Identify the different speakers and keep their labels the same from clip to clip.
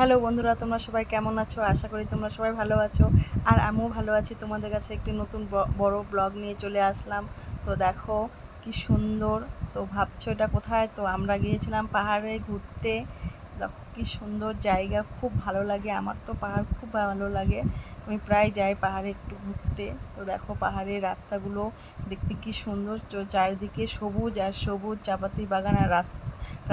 Speaker 1: Hello বন্ধুরা, তোমরা সবাই কেমন আছো? আশা করি তোমরা সবাই ভালো আছো। আর আমিও ভালো আছি। তোমাদের কাছে একটি নতুন বড় ব্লগ নিয়ে চলে আসলাম। তো দেখো, কি সুন্দর। তো ভাবছ এটা কোথায়? তো আমরা গিয়েছিলাম পাহাড়ে ঘুরতে। দেখো কি সুন্দর জায়গা, খুব ভালো লাগে, আমার তো পাহাড় খুব ভালো লাগে। আমি প্রায় যাই পাহাড়ে একটু ঘুরতে। তো দেখো পাহাড়ের রাস্তাগুলো, দেখতে কি সুন্দর চারিদিকে সবুজ আর সবুজ চাপাতি বাগান আর রাস্তা,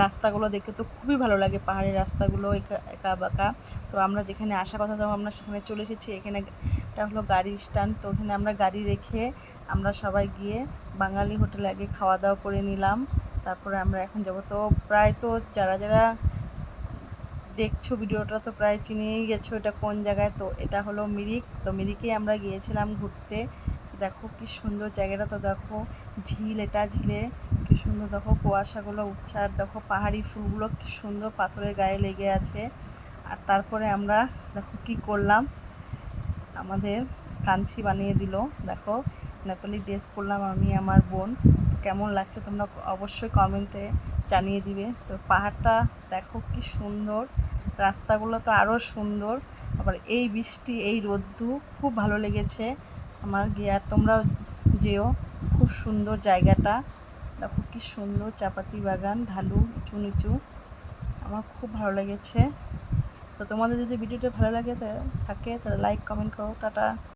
Speaker 1: রাস্তাগুলো দেখতে তো খুবই ভালো লাগে পাহাড়ের রাস্তাগুলো একা একা বাঁকা। তো আমরা যেখানে আসার কথা, তো আমরা সেখানে চলে এসেছি। এখানে এটা হলো গাড়ি স্ট্যান্ড তো ওখানে আমরা গাড়ি রেখে আমরা সবাই গিয়ে বাঙালি হোটেলে আগে খাওয়া দাওয়া করে নিলাম। তারপরে আমরা এখন যাব। তো প্রায় তো যারা যারা দেখছ ভিডিওটা তো প্রায় চিনেই গেছো এটা কোন জায়গায়? তো এটা হলো মিরিক। তো মিরিকে আমরা গিয়েছিলাম ঘুরতে। দেখো কি সুন্দর জায়গাটা। তো দেখো ঝিল, এটা ঝিলে কি সুন্দর। দেখো কুয়াশাগুলো উঠছে। আর দেখো পাহাড়ি ফুলগুলো কি সুন্দর পাথরের গায়ে লেগে আছে। আর তারপরে আমরা দেখো কি করলাম? আমাদের কাঞ্চি বানিয়ে দিল। দেখো নেপালি ড্রেস করলাম আমি, আমার বোন। কেমন লাগছে তোমরা অবশ্যই কমেন্টে জানিয়ে দিবে। তো পাহাড়টা দেখো কি সুন্দর। রাস্তাগুলো তো আরও সুন্দর। আবার এই বৃষ্টি, এই রোদ্দু খুব ভালো লেগেছে আমার গিয়ে। আর তোমরাও যেও, খুব সুন্দর জায়গাটা। দেখো কি সুন্দর চাপাতি বাগান, ঢালু, উঁচু নিচু। আমার খুব ভালো লেগেছে। তো তোমাদের যদি ভিডিওটা ভালো লাগে থাকে, তাহলে লাইক কমেন্ট করো, টাটা।